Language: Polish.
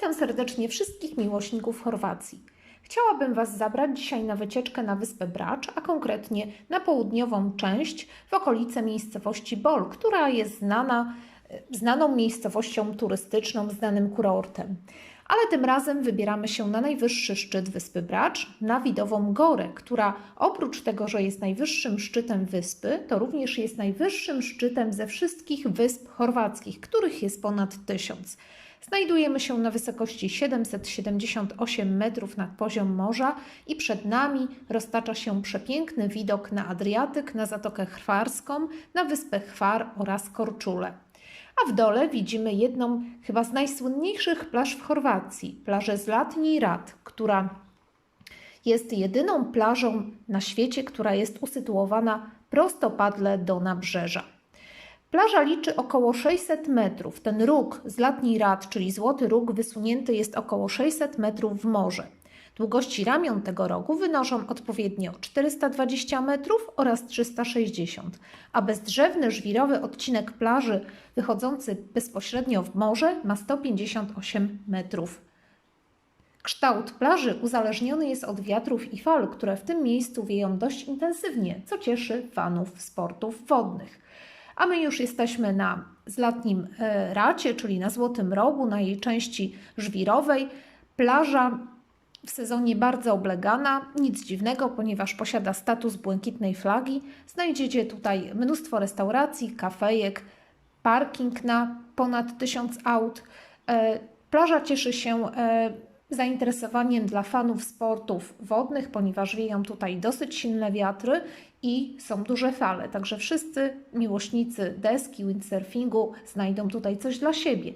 Witam serdecznie wszystkich miłośników Chorwacji. Chciałabym Was zabrać dzisiaj na wycieczkę na wyspę Bracz, a konkretnie na południową część w okolice miejscowości Bol, która jest znana, e, znaną miejscowością turystyczną, znanym kurortem. Ale tym razem wybieramy się na najwyższy szczyt wyspy Bracz, na Widową Gorę, która oprócz tego, że jest najwyższym szczytem wyspy, to również jest najwyższym szczytem ze wszystkich wysp chorwackich, których jest ponad tysiąc. Znajdujemy się na wysokości 778 metrów nad poziom morza i przed nami roztacza się przepiękny widok na Adriatyk, na Zatokę Chwarską, na wyspę Chwar oraz Korczule. A w dole widzimy jedną chyba z najsłynniejszych plaż w Chorwacji, plażę Zlatni Rat, która jest jedyną plażą na świecie, która jest usytuowana prostopadle do nabrzeża. Plaża liczy około 600 metrów. Ten róg z latni rad, czyli złoty róg, wysunięty jest około 600 metrów w morze. Długości ramion tego rogu wynoszą odpowiednio 420 metrów oraz 360, a bezdrzewny żwirowy odcinek plaży wychodzący bezpośrednio w morze ma 158 metrów. Kształt plaży uzależniony jest od wiatrów i fal, które w tym miejscu wieją dość intensywnie, co cieszy fanów sportów wodnych. A my już jesteśmy na zlatnim e, racie, czyli na Złotym Rogu, na jej części żwirowej. Plaża w sezonie bardzo oblegana, nic dziwnego, ponieważ posiada status błękitnej flagi. Znajdziecie tutaj mnóstwo restauracji, kafejek, parking na ponad tysiąc aut. E, Plaża cieszy się e, zainteresowaniem dla fanów sportów wodnych, ponieważ wieją tutaj dosyć silne wiatry i są duże fale. Także wszyscy miłośnicy deski, windsurfingu znajdą tutaj coś dla siebie.